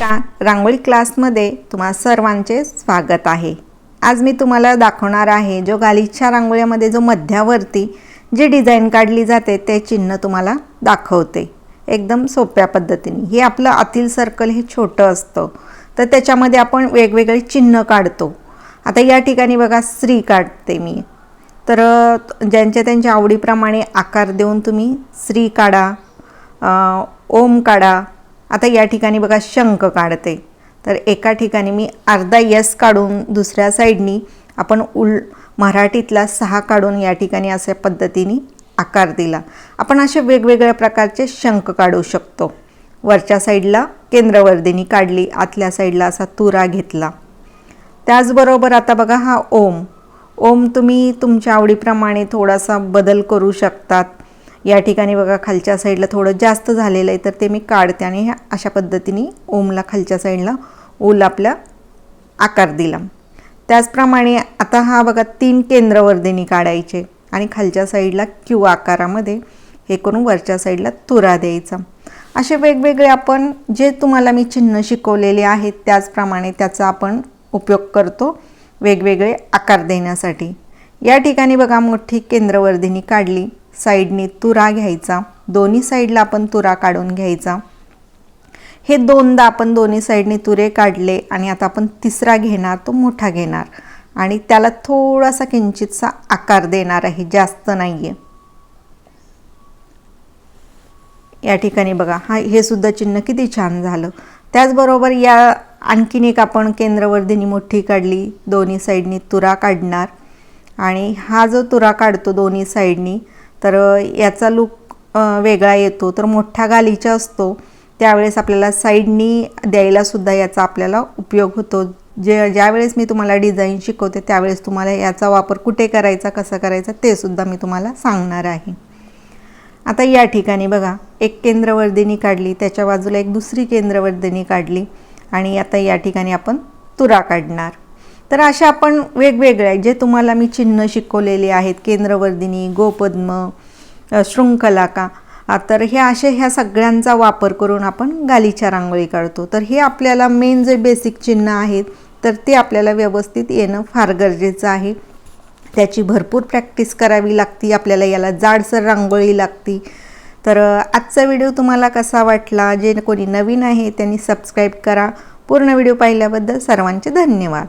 का रांगोळी क्लासमध्ये तुम्हा सर्वांचे स्वागत आहे. आज मी तुम्हाला दाखवणार आहे जो गालीच्या रांगोळ्यामध्ये जो मध्यावरती जी डिझाईन काढली जाते ते चिन्ह तुम्हाला दाखवते. एकदम सोप्या पद्धतीने. हे आपलं आतील सर्कल हे छोटं असतं. तर त्याच्यामध्ये आपण वेगवेगळे चिन्ह काढतो. आता या ठिकाणी बघा स्त्री काढते मी. तर ज्यांच्या त्यांच्या आवडीप्रमाणे आकार देऊन तुम्ही स्त्री काढा ओम काढा आता या ठिकाणी बघा शंख काढते. तर एका ठिकाणी मी अर्धा यस काढून दुसऱ्या साईडनी आपण उल मराठीतला सहा काढून या ठिकाणी अशा पद्धतीने आकार दिला. आपण असे वेगवेगळ्या प्रकारचे शंख काढू शकतो. वरच्या साईडला केंद्रवर्धिनी काढली आतल्या साईडला असा तुरा घेतला. त्याचबरोबर आता बघा हा ओम. ओम तुम्ही तुमच्या आवडीप्रमाणे थोडासा बदल करू शकतात. या ठिकाणी बघा खालच्या साईडला थोडं जास्त झालेलं आहे तर ते मी काढते आणि ह्या अशा पद्धतीने ओमला खालच्या साईडला ऊल आपल्या आकार दिला. त्याचप्रमाणे आता हा बघा तीन केंद्रवर्धिनी काढायचे आणि खालच्या साईडला क्यू आकारामध्ये हे करून वरच्या साईडला तुरा द्यायचा. असे वेगवेगळे आपण जे तुम्हाला मी चिन्ह शिकवलेले आहेत त्याचप्रमाणे त्याचा आपण उपयोग करतो वेगवेगळे आकार देण्यासाठी. या ठिकाणी बघा मोठी केंद्रवर्धिनी काढली. साईडने तुरा घ्यायचा. दोन्ही साईडला आपण तुरा काढून घ्यायचा. हे दोनदा आपण दोन्ही साईडने तुरे काढले आणि आता आपण तिसरा घेणार तो मोठा घेणार. आणि त्याला थोडासा किंचितसा आकार देणार आहे जास्त नाही आहे या ठिकाणी बघा हा हे सुद्धा चिन्ह किती छान झालं. त्याचबरोबर या आणखीन एक आपण केंद्रवर्धिनी मोठी काढली दोन्ही साईडनी तुरा काढणार. आणि हा जो तुरा काढतो दोन्ही साईडनी तर याचा लूक वेगळा येतो. तर मोठ्या गालीचा असतो. त्यावेळेस आपल्याला साईडनी द्यायलासुद्धा याचा आपल्याला उपयोग होतो. जे ज्यावेळेस मी तुम्हाला डिझाईन शिकवते त्यावेळेस तुम्हाला याचा वापर कुठे करायचा कसा करायचा ते सुद्धा मी तुम्हाला सांगणार आहे. आता या ठिकाणी बघा एक केंद्रवर्धिनी काढली त्याच्या बाजूला एक दुसरी केंद्रवर्धिनी काढली आणि आता या ठिकाणी आपण तुरा काढणार. तर अशा आपण वेगवेगळ्या जे तुम्हाला मी चिन्ह शिकवलेले आहेत केंद्रवर्धिनी गोपद्म शृंखलाका तर हे असे ह्या सगळ्यांचा वापर करून आपण गालीच्या रांगोळी काढतो. तर हे आपल्याला मेन जे बेसिक चिन्ह आहेत तर ते आपल्याला व्यवस्थित येणं फार गरजेचं आहे. त्याची भरपूर प्रॅक्टिस करावी लागती आपल्याला याला जाडसर रांगोळी लागती. तर आजचा व्हिडिओ तुम्हाला कसा वाटला? जे कोणी नवीन आहे त्यांनी सबस्क्राईब करा. पूर्ण व्हिडिओ पाहिल्याबद्दल सर्वांचे धन्यवाद.